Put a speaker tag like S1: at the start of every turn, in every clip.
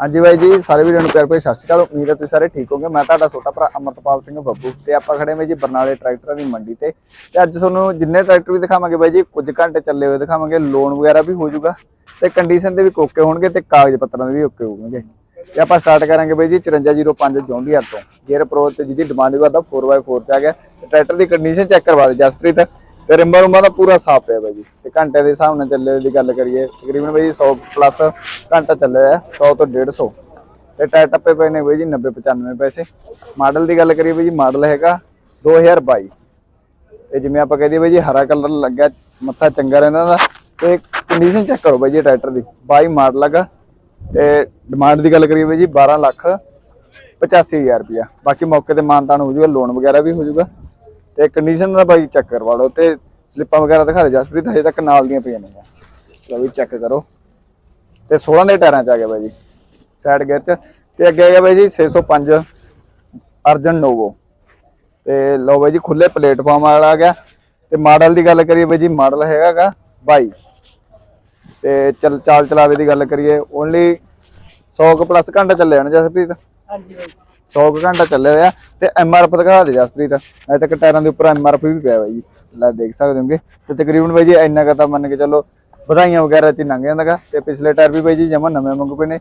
S1: ਹਾਂਜੀ ਬਾਈ ਜੀ, ਸਾਰੇ ਵੀਰਾਂ ਨੂੰ ਪਿਆਰ ਭਰੀ ਸਤਿ ਸ਼੍ਰੀ ਅਕਾਲ। ਉਮੀਦ ਹੈ ਤੁਸੀਂ ਸਾਰੇ ਠੀਕ ਹੋਗੇ ਮੈਂ ਤੁਹਾਡਾ ਛੋਟਾ ਭਰਾ ਅਮਰਤਪਾਲ ਸਿੰਘ ਬੱਬੂ ਤੇ ਆਪਾਂ ਖੜੇ ਹਾਂ ਜੀ ਬਰਨਾਲੇ ਟਰੈਕਟਰਾਂ ਦੀ ਮੰਡੀ ਤੇ। ਤੇ ਅੱਜ ਤੁਹਾਨੂੰ ਜਿੰਨੇ ਟਰੈਕਟਰ ਵੀ ਦਿਖਾਵਾਂਗੇ ਬਾਈ ਜੀ, ਕੁਝ ਘੰਟੇ ਚੱਲੇ ਹੋਏ ਦਿਖਾਵਾਂਗੇ ਲੋਨ ਵਗੈਰਾ ਵੀ ਹੋ ਜਾਊਗਾ ਤੇ ਕੰਡੀਸ਼ਨ ਦੇ ਵੀ ਓਕੇ ਹੋਣਗੇ ਤੇ ਕਾਗਜ਼ ਪੱਤਰਾਂ ਦੇ ਵੀ ਓਕੇ ਹੋਣਗੇ। ਤੇ ਆਪਾਂ ਸਟਾਰਟ ਕਰਾਂਗੇ ਬਾਈ ਜੀ 5405 ਜੌਂਡੀਆਰ ਤੋਂ। ਗੇਅਰ ਪ੍ਰੋ ਤੇ ਜਿਹਦੀ ਡਿਮਾਂਡ ਵੀ ਵਧਦਾ 4x4 ਚ ਆ ਗਿਆ। ਤੇ ਟਰੈਕਟਰ ਦੀ ਕੰਡੀਸ਼ਨ ਚੈੱਕ ਕਰਵਾ ਦੇ ਜਸਪ੍ਰੀਤ। ਤੇ ਰਿੰਬਾ ਰੁੰਬਾ ਦਾ ਪੂਰਾ ਸਾਫ਼ ਪਿਆ ਬਾਈ ਜੀ। ਤੇ ਘੰਟੇ ਦੇ ਹਿਸਾਬ ਨਾਲ ਚੱਲੇ ਦੀ ਗੱਲ ਕਰੀਏ, ਤਕਰੀਬਨ ਬਾਈ ਜੀ 100 ਪਲੱਸ ਘੰਟਾ ਚੱਲਿਆ ਹੈ 100 ਤੋਂ 150 ਤੇ ਟਾਇਰ ਟੱਪੇ ਪਏ ਨੇ ਬਾਈ ਜੀ 90 95 ਪੈਸੇ। ਮਾਡਲ ਦੀ ਗੱਲ ਕਰੀਏ ਬਾਈ ਜੀ, ਮਾਡਲ ਹੈਗਾ 2022 ਤੇ ਜਿਵੇਂ ਆਪਾਂ ਕਹਦੇ ਬਾਈ ਜੀ, ਹਰਾ ਕਲਰ ਲੱਗਿਆ, ਮੱਥਾ ਚੰਗਾ ਰਹਿੰਦਾ ਦਾ ਤੇ ਕੰਡੀਸ਼ਨ ਚੈੱਕ ਕਰੋ ਬਾਈ ਜੀ ਟਰੈਕਟਰ ਦੀ। 22 ਮਾਡਲ ਹੈਗਾ। ਤੇ ਡਿਮਾਂਡ ਦੀ ਗੱਲ ਕਰੀਏ ਬਾਈ ਜੀ 12 ਲੱਖ 85000 ਰੁਪਇਆ। ਬਾਕੀ ਮੌਕੇ ਤੇ ਮਾਨਤਾਨ ਹੋ ਜਾਊਗਾ ਲੋਨ ਵਗੈਰਾ ਵੀ ਹੋ ਜਾਊਗਾ। ਤੇ ਕੰਡੀਸ਼ਨ ਦਾ ਬਾਈ ਚੈੱਕ ਕਰਵਾ ਲਓ। ਤੇ ਸਲਿੱਪਾਂ ਵਗੈਰਾ ਦਿਖਾ ਦੇ ਜਸਪ੍ਰੀਤ ਹਜੇ ਤੱਕ ਨਾਲ ਦੀਆਂ ਪਈਆਂ ਨੇ ਲਓ ਵੀ ਚੈੱਕ ਕਰੋ। ਤੇ 16 ਦੇ ਟਾਇਰਾਂ ਚ ਆ ਗਿਆ ਬਾਈ ਜੀ ਸਾਈਡ ਗੇਅਰ ਚ। ਤੇ ਅੱਗੇ ਆ ਗਿਆ ਬਾਈ ਜੀ 605 ਅਰਜਨ ਨੋਵੋ। ਤੇ ਲਓ ਬਾਈ ਜੀ ਖੁੱਲੇ ਪਲੇਟਫਾਰਮ ਵਾਲਾ ਆ ਗਿਆ। ਤੇ ਮਾਡਲ ਦੀ ਗੱਲ ਕਰੀਏ ਬਾਈ ਜੀ ਮਾਡਲ ਹੈਗਾਗਾ 22 ਤੇ ਚਲ ਚਾਲ ਚਲਾਵੇ ਦੀ ਗੱਲ ਕਰੀਏ ਓਨਲੀ 100 ਕੁ ਪਲੱਸ ਘੰਟਾ ਚੱਲੇ ਜਾਣਾ ਜਸਪ੍ਰੀਤ।
S2: ਹਾਂਜੀ ਬਾਈ।
S1: 100 ਕੁ ਘੰਟਾ ਚੱਲੇ ਹੋਇਆ। ਤੇ ਐਮਆਰਐਫ ਦਿਖਾ ਦੇ ਜਸਪ੍ਰੀਤ। ਅਜੇ ਤੱਕ ਟਾਇਰਾਂ ਦੇ ਉੱਪਰ ਐਮਆਰਐਫ ਵੀ ਪਿਆ ਬਾਈ ਜੀ। ਲੈ ਦੇਖ ਸਕਦੇ ਹੋਗੇ। ਤੇ ਤਕਰੀਬਨ ਬਾਈ ਜੀ ਇੰਨਾ ਕੁ ਤਾਂ ਮੰਨ ਕੇ ਚੱਲੋ ਵਧਾਈਆਂ ਵਗੈਰਾ ਚ ਹੀ ਲੰਘ ਜਾਂਦਾਗਾ। ਤੇ ਪਿਛਲੇ ਟਾਇਰ ਵੀ ਬਾਈ ਜੀ ਜਮਾ ਨਵੇਂ ਮੰਗੂ ਪਏ ਨੇ।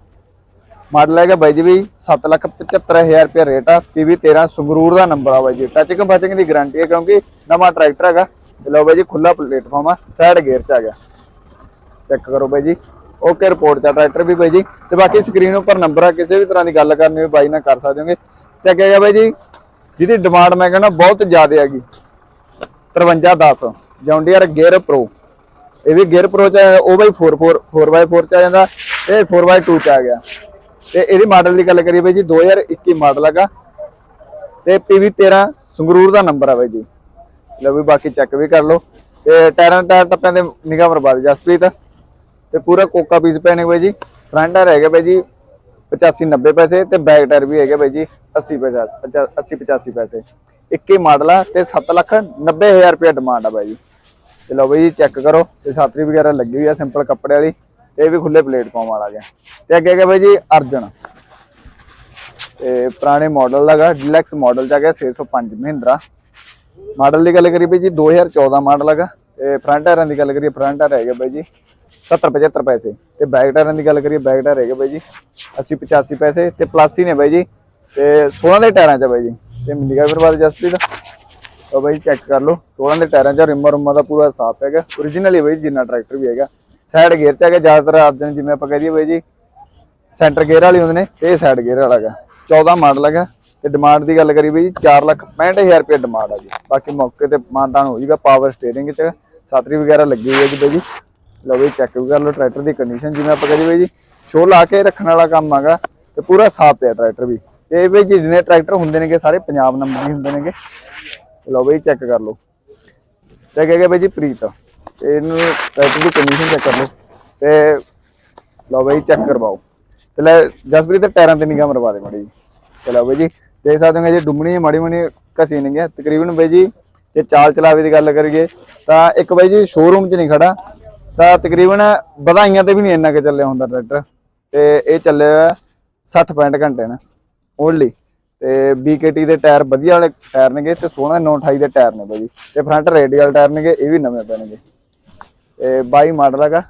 S1: ਮਾਡਲ ਹੈਗਾ ਬਾਈ ਜੀ ਵੀ 775000 ਰੁਪਏ ਰੇਟ ਆ। ਪੀਵੀ 13 ਸੰਗਰੂਰ ਦਾ ਨੰਬਰ ਆ ਬਾਈ ਜੀ। ਟੱਚਿੰਗ ਫਾਚਿੰਗ ਦੀ ਗਾਰੰਟੀ ਹੈ ਕਿਉਂਕਿ ਨਵਾਂ ਟਰੈਕਟਰ ਹੈਗਾ। ਤੇ ਲਓ ਬਾਈ ਜੀ ਖੁੱਲਾ ਪਲੇਟਫਾਰਮ ਆ ਸਾਈਡ ਗੇਅਰ ਚ ਆ ਗਿਆ। ਚੈੱਕ ਕਰੋ ਬਾਈ ਜੀ। ਓਕੇ ਰਿਪੋਰਟ ਦਾ ਟਰੈਕਟਰ ਵੀ ਬਾਈ ਜੀ। ਤੇ ਬਾਕੀ ਸਕਰੀਨ ਉੱਪਰ ਨੰਬਰ ਆ, ਕਿਸੇ ਵੀ ਤਰ੍ਹਾਂ ਦੀ ਗੱਲ ਕਰਨੀ ਹੋਵੇ ਬਾਈ ਨਾਲ ਕਰ ਸਕਦੇ ਹੋਗੇ। ਤੇ ਅੱਗੇ ਹੈਗਾ ਬਾਈ ਜੀ, ਜਿਹਦੀ ਡਿਮਾਂਡ ਮੈਂ ਕਹਿੰਦਾ ਬਹੁਤ ਜ਼ਿਆਦਾ ਹੈਗੀ। 5310 ਜੌਂਡੀਅਰ ਗੇਅਰ ਪ੍ਰੋ ਇਹ ਵੀ ਗੇਅਰ ਪ੍ਰੋ ਚ ਆ, ਉਹ ਬਾਈ 44 4x4 ਚ ਆ ਜਾਂਦਾ ਤੇ 4x2 ਚ ਆ ਗਿਆ। ਤੇ ਇਹਦੀ ਮਾਡਲ ਦੀ ਗੱਲ ਕਰੀਏ ਬਾਈ ਜੀ 2021 ਮਾਡਲ ਹੈਗਾ। ਤੇ PV 13 ਸੰਗਰੂਰ ਦਾ ਨੰਬਰ ਆ ਬਾਈ ਜੀ। ਲਓ ਵੀ ਬਾਕੀ ਚੈੱਕ ਵੀ ਕਰ ਲਓ। ਤੇ ਟਾਇਰਾਂ ਟਾਇਰ ਟੱਪਿਆਂ ਦੇ ਨਿਗਾਹ ਮਰਵਾ ਦੇ ਜਸਪ੍ਰੀਤ। ਤੇ ਪੂਰਾ ਕੋਕਾ ਪੀਸ ਪੈਣੇ ਬਾਈ ਜੀ। ਫਰੰਟ ਟਾਇਰ ਹੈਗਾ ਬਾਈ ਜੀ 85 90 ਪੈਸੇ ਤੇ ਬੈਕ ਟਾਇਰ ਵੀ ਹੈਗੇ ਬਾਈ ਜੀ 80 ਪੈਸਾ 80 85 ਪੈਸੇ। 21 ਮਾਡਲ ਆ ਤੇ 7 ਲੱਖ 90 ਹਜ਼ਾਰ ਰੁਪਏ ਡਿਮਾਂਡ ਆ ਬਾਈ ਜੀ। ਤੇ ਲਓ ਬਾਈ ਜੀ ਚੈੱਕ ਕਰੋ, ਤੇ ਸਾਤਰੀ ਵਗੈਰਾ ਲੱਗੀ ਹੋਈ ਆ ਸਿੰਪਲ ਕੱਪੜੇ ਵਾਲੀ, ਤੇ ਇਹ ਵੀ ਖੁੱਲੇ ਪਲੇਟਫਾਰਮ ਵਾਲਾ ਗਿਆ। ਤੇ ਅੱਗੇ ਹੈਗਾ ਬਾਈ ਜੀ, ਅਰਜਨ। ਤੇ ਪੁਰਾਣੇ ਮਾਡਲ ਲਗਾ ਡਿਲੈਕਸ ਮਾਡਲ ਚ ਆ ਗਿਆ 605 ਮਹਿੰਦਰਾ। ਮਾਡਲ ਦੀ ਗੱਲ ਕਰੀਏ ਬਾਈ ਜੀ 2014 ਮਾਡਲ ਹੈਗਾ ਤੇ ਫਰੰਟ ਟਾਇਰਾਂ ਦੀ ਗੱਲ ਕਰੀਏ ਫਰੰਟ ਟਾਇਰ ਹੈਗੇ ਬਾਈ ਜੀ। 70 75 ਪੈਸੇ। ਤੇ ਬੈਕ ਟਾਇਰਾਂ ਦੀ ਗੱਲ ਕਰੀਏ ਬੈਕ ਟਾਇਰ ਹੈਗੇ ਬਾਈ ਜੀ 80 85 ਪੈਸੇ ਤੇ ਪਲੱਸ ਹੀ ਨੇ ਬਾਈ ਜੀ। ਤੇ 16 ਦੇ ਟਾਇਰਾਂ ਚ ਬਾਈ ਜੀ। ਤੇ ਮਿਲੀਗਾ ਫਿਰ ਬਾਅਦ ਜਸਪ੍ਰੀਤ। ਤਾਂ ਬਾਈ ਚੈੱਕ ਕਰ ਲਓ। 16 ਦੇ ਟਾਇਰਾਂ ਚ ਰਿਮਰ ਰੁਮਾ ਦਾ ਪੂਰਾ ਸਾਫ਼ ਹੈਗਾ। Origignal ਹੀ ਬਾਈ ਜਿੰਨਾ ਟਰੈਕਟਰ ਵੀ ਹੈਗਾ। ਸਾਈਡ ਗੇਅਰ ਚ ਹੈਗਾ, ਜ਼ਿਆਦਾਤਰ ਅਰਜਨ ਜਿਵੇਂ ਆਪਾਂ ਕਹਿ ਦਈਏ ਬਾਈ ਜੀ। ਸੈਂਟਰ ਗੇਅਰ ਵਾਲੇ ਹੁੰਦੇ ਨੇ, ਤੇ ਇਹ ਸਾਈਡ ਗੇਅਰ ਵਾਲਾ ਹੈਗਾ। 14 ਮਾਡਲ ਹੈਗਾ। ਤੇ ਡਿਮਾਂਡ ਦੀ ਗੱਲ ਕਰੀ ਬਈ 4 ਲੱਖ 65000 ਰੁਪਏ ਡਿਮਾਂਡ ਆ ਜੀ। ਬਾਕੀ ਮੌਕੇ ਤੇ ਮਾਨਤਾਨ ਹੋ ਜਾਊਗਾ ਪਾਵਰ ਸਟੀਅਰਿੰਗ ਚ। ਸਾਤਰੀ ਵਗੈਰਾ ਲੱਗੀ ਹੋਈ ਹੈ ਜੀ ਬਈ ਜੀ। ਲਓ ਬਈ ਚੈੱਕ ਵੀ ਕਰ ਲਓ ਟਰੈਕਟਰ ਦੀ ਕੰਡੀਸ਼ਨ ਜਿਵੇਂ ਆਪਾਂ ਕਹਦੇ ਬਈ ਜੀ ਸ਼ੋ ਲਾ ਕੇ ਰੱਖਣ ਵਾਲਾ ਕੰਮ ਹੈਗਾ ਤੇ ਪੂਰਾ ਸਾਫ਼ ਪਿਆ ਟਰੈਕਟਰ ਵੀ। ਤੇ ਇਹ ਬਈ ਜੀ ਜਿੰਨੇ ਟਰੈਕਟਰ ਹੁੰਦੇ ਨੇਗੇ, ਸਾਰੇ ਪੰਜਾਬ ਨੰਬਰ ਹੀ ਹੁੰਦੇ ਨੇਗੇ। ਤੇ ਲਓ ਬਈ ਚੈੱਕ ਕਰ ਲਓ। ਤੇ ਅੱਗੇ ਹੈਗਾ ਬਈ ਜੀ ਪ੍ਰੀਤ। ਇਹਨੂੰ ਟਰੈਕਟਰ ਦੀ ਕੰਡੀਸ਼ਨ ਚੈੱਕ ਕਰ ਲਓ। ਤੇ ਲਓ ਬਈ ਚੈੱਕ ਕਰਵਾਓ। ਤੇ ਲੈ, ਜਸਪ੍ਰੀਤ ਦੇ ਟਾਇਰਾਂ ਤੇ ਨਿਗਾਹ ਮਰਵਾ ਦੇ ਮਾੜੀ ਜੀ ਲਓ ਬਈ ਜੀ, ਦੇਖ ਸਕਦੇ ਹੋ ਜੀ ਡੁੰਮਣੀ ਮਾੜੀ ਮਾੜੀ ਘਸੀ ਨਹੀਂ ਗਿਆ ਤਕਰੀਬਨ ਬਈ ਜੀ, ਜੇ ਚਾਲ ਚਲਾਵੇ ਦੀ ਗੱਲ ਕਰੀਏ, ਤਾਂ ਇੱਕ ਬਈ ਜੀ ਸ਼ੋਰੂਮ 'ਚ ਨਹੀਂ ਖੜਾ। ਤਾਂ ਤਕਰੀਬਨ ਵਧਾਈਆਂ ਤੇ ਵੀ ਨਹੀਂ ਇੰਨਾ ਕਿ ਚੱਲਿਆ ਹੁੰਦਾ ਟਰੈਕਟਰ ਤੇ ਇਹ ਚੱਲਿਆ 60 65 ਘੰਟੇ ਨੇ ਓਨਲੀ ਤੇ BKT ਦੇ ਟਾਇਰ ਵਧੀਆ ਵਾਲੇ ਟਾਇਰ ਨੇਗੇ ਤੇ 16 928 ਦੇ ਟਾਇਰ ਨੇ ਬਾਈ। ਜੀ ਤੇ ਫਰੰਟ ਰੇਡੀਅਲ ਟਾਇਰ ਨੇਗੇ, ਇਹ ਵੀ ਨਵੇਂ ਪੈਣਗੇ। ਤੇ 22 ਮਾਡਲ ਹੈਗਾ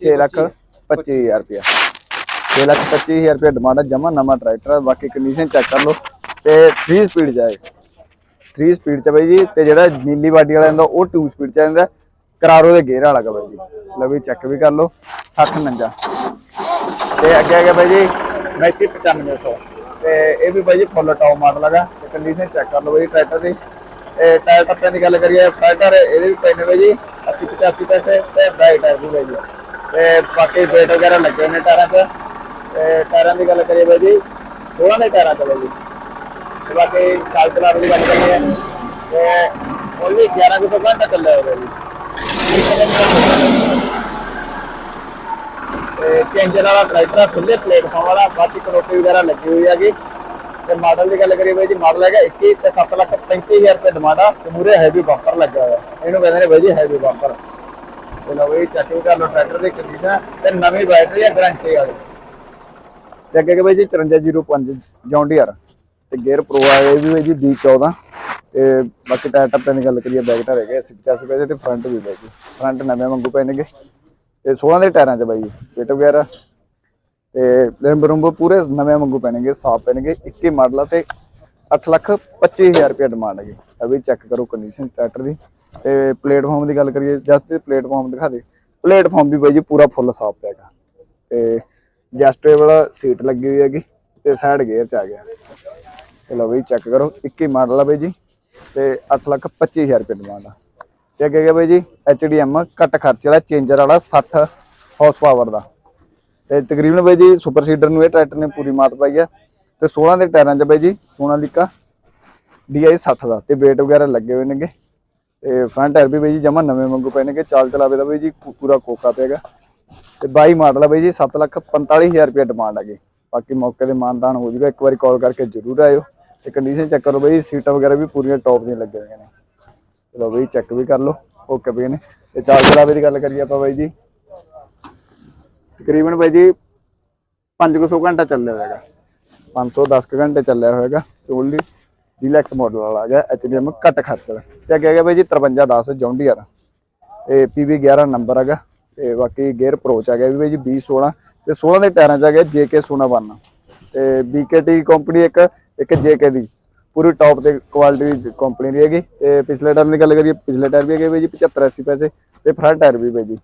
S1: 6 ਲੱਖ 25000 ਰੁਪਇਆ। 6 ਲੱਖ 25000 ਰੁਪਇਆ ਡਿਮਾਂਡ ਹੈ ਜਮਾ ਨਵਾਂ ਟਰੈਕਟਰ ਬਾਕੀ ਕੰਡੀਸ਼ਨ ਚੈੱਕ ਕਰ ਲਓ। ਤੇ 3 ਸਪੀਡ ਜਾਏ 3 ਸਪੀਡ ਚ ਬਾਈ ਜੀ, ਤੇ ਜਿਹੜਾ ਨੀਲੀ ਬਾਡੀ ਵਾਲਾ ਹੁੰਦਾ, ਉਹ 2 ਸਪੀਡ ਚ ਜਾਂਦਾ। ਕਰਾਰੋ ਦੇ ਗੇਅਰ ਵਾਲਾ ਗਾ ਜੀ ਲਓ ਵੀ ਚੈੱਕ ਵੀ ਕਰ ਲਓ। 60 49 ਤੇ ਅੱਗੇ ਆ ਗਿਆ ਬਾਈ ਜੀ, ਮੈਸੀ 9500 ਤੇ ਇਹ ਵੀ ਬਾਈ ਜੀ ਫੁੱਲ ਟੌਪ ਮਾਡਲ ਹੈਗਾ। ਤੇ ਕੰਡੀਸ਼ਨ ਚੈੱਕ ਕਰ ਲਓ ਬਾਈ ਟਰੈਕਟਰ ਦੀ। ਇਹ ਟਾਇਰ ਟੱਪਿਆਂ ਦੀ ਗੱਲ ਕਰੀਏ ਟਰੈਕਟਰ ਇਹਦੇ ਵੀ ਪੈਣੇ ਬਾਈ ਜੀ 80 85 ਪੈਸੇ ਤੇ ਬੈਕ ਟਾਇਰ ਵੀ ਬਾਈ ਜੀ ਤੇ ਬਾਕੀ ਵੇਟ ਵਗੈਰਾ ਲੱਗੇ ਨੇ ਟਾਇਰਾਂ 'ਚ। ਤੇ ਟਾਇਰਾਂ ਦੀ ਗੱਲ ਕਰੀਏ ਬਾਈ ਜੀ 16 ਦੇ ਟਾਇਰਾਂ 'ਚ ਜੀ। ਤੇ ਬਾਕੀ ਕਾਲ ਚਲਾ ਦੀ ਗੱਲ ਕਰੀਏ, ਤੇ ਉਹਦੀ 11 ਕੁ ਸੌ ਘੰਟਾ ਚੱਲਿਆ ਹੋਇਆ ਜੀ। ਤੇ ਚੇਂਜਰ ਵਾਲਾ ਟਰੈਕਟਰ ਖੁੱਲੇ ਪਲੇਟਫਾਰਮ ਵਾਲਾ, ਬਾਕੀ ਕਰੋਟੀ ਵਗੈਰਾ ਲੱਗੀ ਹੋਈ ਹੈਗੀ। ਤੇ ਮਾਡਲ ਦੀ ਗੱਲ ਕਰੀਏ ਬਾਈ ਜੀ ਮਾਡਲ ਹੈਗਾ 21 ਤੇ 7 ਲੱਖ 35000 ਰੁਪਏ ਡਿਮਾਂਡ ਆ ਤੇ ਮੂਰੇ ਹੈਵੀ ਬੰਪਰ ਲੱਗਾ ਹੋਇਆ। ਇਹਨੂੰ ਕਹਿੰਦੇ ਨੇ ਬਾਈ ਜੀ ਹੈਵੀ ਬੰਪਰ ਤੇ ਲਓ ਇਹ ਚੈੱਕ ਕਰ ਲਓ ਟਰੈਕਟਰ ਦੀ ਕੰਡੀਸ਼ਨ ਤੇ ਨਵੀਂ ਬੈਟਰੀ ਹੈ ਗਾਰੰਟੀ ਵਾਲੀ। ਤੇ ਅੱਗੇ ਕਿ ਬਾਈ ਜੀ 5405 ਜੌਂਡੀਅਰ ਤੇ ਗੇਅਰ ਪ੍ਰੋ ਆ, ਇਹ ਵੀ ਬਾਈ ਜੀ B14 ਤੇ ਬਾਕੀ ਟਾਇਰ ਟੱਪਿਆਂ ਦੀ ਗੱਲ ਕਰੀਏ ਬੈਕ ਟਾਇਰ ਹੈਗੇ 85 ਪੈਸੇ ਤੇ ਫਰੰਟ ਵੀ ਬਾਈ ਜੀ ਫਰੰਟ ਨਵੇਂ ਵਾਂਗੂ ਪੈਣਗੇ ਤੇ 16 ਦੇ ਟਾਇਰਾਂ 'ਚ ਬਾਈ ਜੀ ਸੀਟ ਵਗੈਰਾ। ਤੇ ਰਿੰਬ ਰੁੰਬ ਪੂਰੇ ਨਵੇਂ ਵਾਂਗੂ ਪੈਣਗੇ ਸਾਫ਼ ਪੈਣਗੇ 21 ਮਾਡਲ ਆ ਤੇ 8 ਲੱਖ 25000 ਰੁਪਏ ਡਿਮਾਂਡ ਹੈਗੀ ਇਹ ਵੀ ਚੈੱਕ ਕਰੋ ਕੰਡੀਸ਼ਨ ਟਰੈਕਟਰ ਦੀ। ਤੇ ਪਲੇਟਫਾਰਮ ਦੀ ਗੱਲ ਕਰੀਏ, ਜਸਟ ਤੇ ਪਲੇਟਫਾਰਮ ਦਿਖਾ ਦੇ। ਪਲੇਟਫਾਰਮ ਵੀ ਬਾਈ ਜੀ ਪੂਰਾ ਫੁੱਲ ਸਾਫ਼ ਪਿਆਗਾ ਤੇ ਜਸਟੇਬਲ ਸੀਟ ਲੱਗੀ ਹੋਈ ਹੈਗੀ, ਤੇ ਸਾਈਡ ਗੇਅਰ ਚ ਆ ਗਿਆ। ਚਲੋ ਬਈ ਚੈੱਕ ਕਰੋ 21 ਮਾਡਲ ਆ ਬਾਈ ਜੀ। ਤੇ 8 ਲੱਖ 25000 ਰੁਪਏ ਡਿਮਾਂਡ ਆ। ਤੇ ਅੱਗੇ ਗਿਆ ਬਾਈ ਜੀ HDM ਘੱਟ ਖਰਚ ਵਾਲਾ ਚੇਂਜਰ ਵਾਲਾ 60 ਹਾਰਸ ਪਾਵਰ ਦਾ। ਤੇ ਤਕਰੀਬਨ ਬਾਈ ਜੀ ਸੁਪਰ ਸੀਡਰ ਨੂੰ ਇਹ ਟਰੈਕਟਰ ਨੇ ਪੂਰੀ ਮਾਤ ਪਾਈ ਆ। ਤੇ 16 ਦੇ ਟਾਇਰਾਂ 'ਚ ਬਾਈ ਜੀ ਸੋਨਾਲੀਕਾ DI 60 ਦਾ। ਤੇ weight ਵਗੈਰਾ ਲੱਗੇ ਹੋਏ ਨੇਗੇ। ਤੇ ਫਰੰਟ ਟਾਇਰ ਵੀ ਬਾਈ ਜੀ ਜਮਾ ਨਵੇਂ ਵਾਂਗੂ ਪਏ ਨੇਗੇ। ਚਾਲ ਚਲਾਵੇ ਦਾ ਬਾਈ ਜੀ ਪੂਰਾ ਕੋਕਾ ਪਏਗਾ ਤੇ 22 ਮਾਡਲ ਆ ਬਾਈ ਜੀ 7 ਲੱਖ 45000 ਰੁਪਏ ਡਿਮਾਂਡ ਹੈਗੀ ਬਾਕੀ ਮੌਕੇ ਤੇ ਮਾਨਦਾਨ ਹੋ ਜਾਊਗਾ ਇੱਕ ਵਾਰੀ ਕਾਲ ਕਰਕੇ ਜ਼ਰੂਰ ਆਇਓ। ਤੇ ਕੰਡੀਸ਼ਨ ਚੈੱਕ ਕਰੋ ਬਾਈ, ਸੀਟਾਂ ਵਗੈਰਾ ਵੀ ਪੂਰੀਆਂ ਟੌਪ ਦੀਆਂ ਲੱਗੀਆਂ ਹੋਈਆਂ ਨੇ। ਚਲੋ ਬਾਈ ਚੈੱਕ ਵੀ ਕਰ ਲਓ ਓਕੇ ਬਈ ਨੇ ਤੇ ਚਾਲ ਚਲਾਵੇ ਦੀ ਗੱਲ ਕਰੀਏ ਆਪਾਂ ਬਾਈ ਜੀ। ਤਕਰੀਬਨ ਬਾਈ ਜੀ 500 ਘੰਟਾ ਚੱਲਿਆ ਹੋਏਗਾ 510 ਕੁ ਘੰਟੇ ਚੱਲਿਆ ਹੋਏਗਾ ਤੇ ਓਨਲੀ ਡੀਲੈਕਸ ਮਾਡਲ ਵਾਲਾ ਆ ਗਿਆ ਐਚਡੀਐਮ ਘੱਟ ਖਰਚ ਵਾਲਾ ਤੇ ਅੱਗੇ ਹੈਗਾ ਬਾਈ ਜੀ 5310 ਜੌਂਡੀਅਰ ਤੇ ਪੀਵੀ 11 ਨੰਬਰ ਹੈਗਾ। ਤੇ ਬਾਕੀ ਗੇਅਰ ਅਪਰੋਚ ਆ ਗਿਆ ਵੀ ਬਾਈ ਜੀ 2016 ਤੇ 16 ਦੇ ਟਾਇਰਾਂ ਚ ਆ ਗਿਆ ਜੇਕੇ ਸੋਨਾ ਬਨ ਤੇ ਬੀਕੇਟੀ ਕੰਪਨੀ ਇੱਕ ਇੱਕ ਜੇਕੇ ਦੀ। ਪੂਰੀ ਟੌਪ ਤੇ ਕੁਆਲਿਟੀ ਦੀ ਕੰਪਨੀ ਦੀ ਹੈਗੀ। ਤੇ ਪਿਛਲੇ ਟਾਇਰ ਦੀ ਗੱਲ ਕਰੀਏ, ਪਿਛਲੇ ਟਾਇਰ ਵੀ ਹੈਗੇ ਬਾਈ ਜੀ 75 80 ਪੈਸੇ ਤੇ ਫਰੰਟ ਟਾਇਰ ਵੀ ਬਾਈ ਜੀ।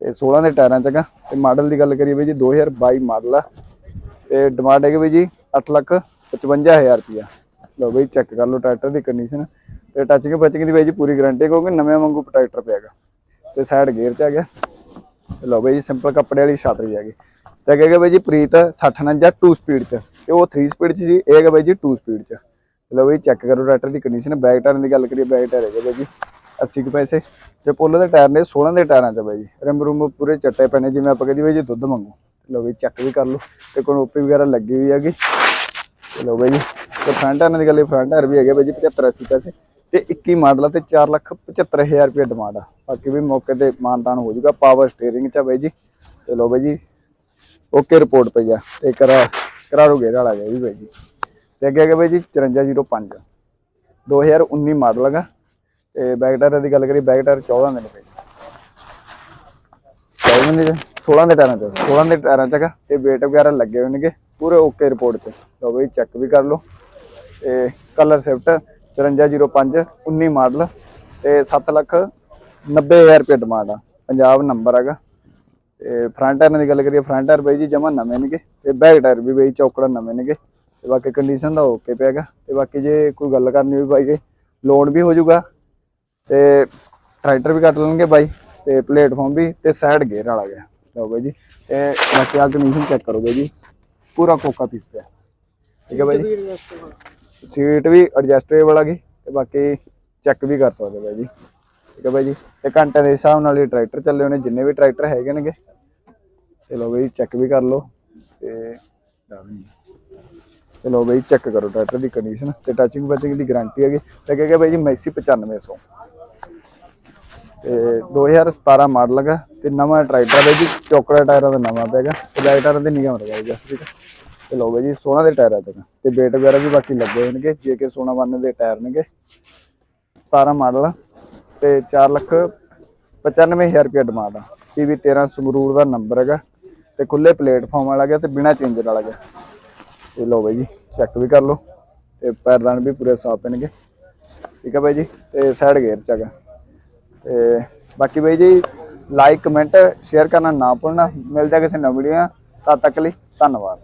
S1: ਤੇ 16 ਦੇ ਟਾਇਰਾਂ ਚ ਹੈਗਾ। ਤੇ ਮਾਡਲ ਦੀ ਗੱਲ ਕਰੀਏ ਬਾਈ ਜੀ 2022 ਮਾਡਲ ਆ। ਤੇ ਡਿਮਾਂਡ ਹੈਗੀ ਬਾਈ ਜੀ 8 ਲੱਖ 55000 ਰੁਪਿਆ ਲਓ ਬਾਈ ਚੈੱਕ ਕਰ ਲਓ ਟਰੈਕਟਰ ਦੀ ਕੰਡੀਸ਼ਨ ਤੇ ਟੱਚਿੰਗ ਪਚਿੰਗ ਦੀ ਬਾਈ ਜੀ ਪੂਰੀ ਗਾਰੰਟੀ ਕਿਉਂਕਿ ਨਵੇਂ ਵਾਂਗੂ ਟਰੈਕਟਰ ਪਿਆਗਾ ਤੇ ਸਾਈਡ ਗੇਅਰ ਚ ਆ ਗਿਆ ਲਓ ਬਾਈ ਜੀ ਸਿੰਪਲ ਕੱਪੜੇ ਵਾਲੀ ਛਾਤਰੀ ਹੈਗੀ। ਤੇ ਅੱਗੇ ਹੈਗਾ ਬਾਈ ਜੀ, ਪ੍ਰੀਤ 6049 2 ਸਪੀਡ ਚ। ਤੇ ਉਹ 3 ਸਪੀਡ ਚ ਸੀ, ਇਹ ਹੈਗਾ ਬਾਈ ਜੀ 2 ਸਪੀਡ ਚ। ਲਓ ਬਾਈ ਚੈੱਕ ਕਰੋ ਟਰੈਕਟਰ ਦੀ ਕੰਡੀਸ਼ਨ ਬੈਕ ਟਾਇਰਾਂ ਦੀ ਗੱਲ ਕਰੀਏ ਬੈਕ ਟਾਇਰ ਹੈਗਾ ਬਾਈ ਜੀ 80 ਕੁ ਪੈਸੇ। ਤੇ ਪੁੱਲ ਦੇ ਟਾਇਰ ਨੇ 16 ਦੇ ਟਾਇਰਾਂ ਚ ਬਾਈ ਜੀ। ਰਿਮ ਰੂਮ ਪੂਰੇ ਚੱਟੇ ਪਏ ਨੇ ਜਿਵੇਂ ਆਪਾਂ ਕਹਿੰਦੇ ਬਾਈ ਜੀ ਦੁੱਧ ਮੰਗੋ ਲਓ ਬਾਈ ਚੈੱਕ ਵੀ ਕਰ ਲਓ। ਤੇ ਕੋਨੋਪੀ ਵਗੈਰਾ ਲੱਗੀ ਹੋਈ ਹੈਗੀ। ਲਓ ਬਾਈ ਜੀ, ਤੇ ਫਰੰਟ ਟਾਇਰਾਂ ਦੀ ਗੱਲ ਫਰੰਟ ਟਾਇਰ ਵੀ ਹੈਗੇ ਬਾਈ ਜੀ 75 80 ਪੈਸੇ। ਤੇ 21 ਮਾਡਲ ਆ ਤੇ 4 ਲੱਖ 75000 ਰੁਪਏ ਡਿਮਾਂਡ ਆ। ਬਾਕੀ ਵੀ ਮੌਕੇ ਤੇ ਮਾਨਤਾਨ ਹੋ ਜਾਊਗਾ ਪਾਵਰ ਸਟੀਅਰਿੰਗ ਚ ਆ ਬਾਈ ਜੀ। ਚਲੋ ਬਾਈ ਜੀ ਓਕੇ ਰਿਪੋਰਟ ਪਈ ਆ। ਤੇ ਕਰਾ ਕਰਾ ਰੋ ਗੇਰ ਵਾਲਾ ਗਿਆ ਵੀ ਬਾਈ ਜੀ। ਤੇ ਅੱਗੇ ਹੈਗਾ ਬਾਈ ਜੀ 5405 2019 ਮਾਡਲ ਹੈਗਾ। ਤੇ ਬੈਕ ਟਾਇਰ ਦੀ ਗੱਲ ਕਰੀ ਬੈਕ ਟਾਇਰ 14 ਦੇ ਨੇ ਬਾਈ। 14 ਦੇ 16 ਦੇ ਟਾਇਰਾਂ ਚ 16 ਦੇ ਟਾਇਰਾਂ ਚ ਹੈਗਾ। ਤੇ ਵੇਟ ਵਗੈਰਾ ਲੱਗੇ ਹੋਏ ਨੇਗੇ। ਪੂਰੇ ਓਕੇ ਰਿਪੋਰਟ ਚ। ਲਓ ਬਾਈ ਚੈੱਕ ਵੀ ਕਰ ਲਓ। ਤੇ ਕਲਰ ਸਿਫਟ 5405 19 ਮਾਡਲ। ਤੇ 7 ਲੱਖ 90000 ਰੁਪਏ ਡਿਮਾਂਡ ਆ। ਪੰਜਾਬ ਨੰਬਰ ਹੈਗਾ। ਤੇ ਫਰੰਟ ਟਾਇਰ ਦੀ ਗੱਲ ਕਰੀਏ ਫਰੰਟ ਟਾਇਰ ਬਾਈ ਜੀ ਜਮਾ ਨਵੇਂ ਨੇਗੇ ਤੇ ਬੈਕ ਟਾਇਰ ਵੀ ਬਾਈ ਚੌਕੜਾ ਨਵੇਂ ਨੇਗੇ ਤੇ ਬਾਕੀ ਕੰਡੀਸ਼ਨ ਦਾ ਓਕੇ ਪਿਆਗਾ ਤੇ ਬਾਕੀ ਜੇ ਕੋਈ ਗੱਲ ਕਰਨੀ ਹੋਈ ਬਾਈ ਜੀ ਲੋਨ ਵੀ ਹੋ ਜਾਊਗਾ ਤੇ ਟਰੈਕਟਰ ਵੀ ਕੱਟ ਲੈਣਗੇ ਬਾਈ ਤੇ ਪਲੇਟਫਾਰਮ ਵੀ ਤੇ ਸਾਈਡ ਗੇਅਰ ਵਾਲਾ ਗਿਆ। ਲਓ ਬਾਈ ਜੀ ਤੇ ਬਾਕੀ ਆ ਕੰਡੀਸ਼ਨ ਚੈੱਕ ਕਰੋ ਬਾਈ ਜੀ ਪੂਰਾ ਕੋਕਾ ਪੀਸ ਪਿਆ। ਠੀਕ ਹੈ ਬਾਈ ਜੀ? ਸੀਟ ਵੀ ਐਡਜਸਟੇਬਲ ਹੈਗੀ ਤੇ ਬਾਕੀ ਚੈੱਕ ਵੀ ਕਰ ਸਕਦੇ ਬਾਈ ਜੀ। ਠੀਕ ਹੈ ਬਾਈ ਜੀ। ਤੇ ਘੰਟੇ ਦੇ ਹਿਸਾਬ ਨਾਲ ਇਹ ਟਰੈਕਟਰ ਚੱਲੇ ਹੋਣੇ, ਜਿੰਨੇ ਵੀ ਟਰੈਕਟਰ ਹੈਗੇ ਨੇਗੇ। ਤੇ ਚਲੋ ਬਾਈ ਚੈੱਕ ਵੀ ਕਰ ਲਓ। ਤੇ ਚਲੋ ਬਾਈ ਚੈੱਕ ਕਰੋ ਟਰੈਕਟਰ ਦੀ ਕੰਡੀਸ਼ਨ ਤੇ ਟੱਚਿੰਗ ਬਚਿੰਗ ਦੀ ਗਾਰੰਟੀ ਹੈਗੀ। ਤੇ ਕਹੇਗਾ ਬਾਈ ਜੀ ਮੈਸੀ 9500 ਤੇ 2017 ਮਾਡਲ ਹੈਗਾ। ਤੇ ਨਵਾਂ ਟਰੈਕਟਰ ਹੈ ਜੀ, ਚੌਕੜਾ ਟਾਇਰਾਂ ਦਾ ਨਵਾਂ ਪੈਗਾ ਤੇ ਬੈਕ ਟਾਇਰਾਂ ਤੇ ਨਿਗਮ ਰਗਾ ਠੀਕ ਹੈ। ਤੇ ਲਓ ਬਾਈ ਜੀ 16 ਦੇ ਟਾਇਰਾਂ ਆ ਤੇ ਵੇਟ ਵਗੈਰਾ ਵੀ ਬਾਕੀ ਲੱਗੇ ਹੋਣਗੇ। ਜੇ ਕਿ 16 ਬੰਨ ਦੇ ਟਾਇਰ ਨੇਗੇ। 17 ਮਾਡਲ ਤੇ 4 ਲੱਖ 95000 ਰੁਪਏ ਡਿਮਾਂਡ ਆ। ਪੀਵੀ 13 ਸੰਗਰੂਰ ਦਾ ਨੰਬਰ ਹੈਗਾ ਤੇ ਖੁੱਲੇ ਪਲੇਟਫਾਰਮ ਵਾਲਾ ਗਿਆ ਤੇ ਬਿਨਾ ਚੇਂਜਰ ਵਾਲਾ ਗਿਆ ਇਹ ਲਓ ਬਾਈ ਜੀ ਚੈੱਕ ਵੀ ਕਰ ਲਓ ਤੇ ਪੈਰਦਾਨ ਵੀ ਪੂਰੇ ਸਾਫ਼ ਪੈਣਗੇ। ਠੀਕ ਹੈ ਬਾਈ ਜੀ, ਤੇ ਸਾਈਡ ਗੇਅਰ ਚ ਹੈਗਾ। ਤੇ ਬਾਕੀ ਬਾਈ ਜੀ ਲਾਈਕ ਕਮੈਂਟ ਸ਼ੇਅਰ ਕਰਨਾ ਨਾ ਭੁੱਲਣਾ। ਮਿਲਦਾ ਕਿਸੇ ਨਵੀਂ ਵੀਡੀਓ ਨਾਲ। ਤਦ ਤੱਕ ਲਈ ਧੰਨਵਾਦ।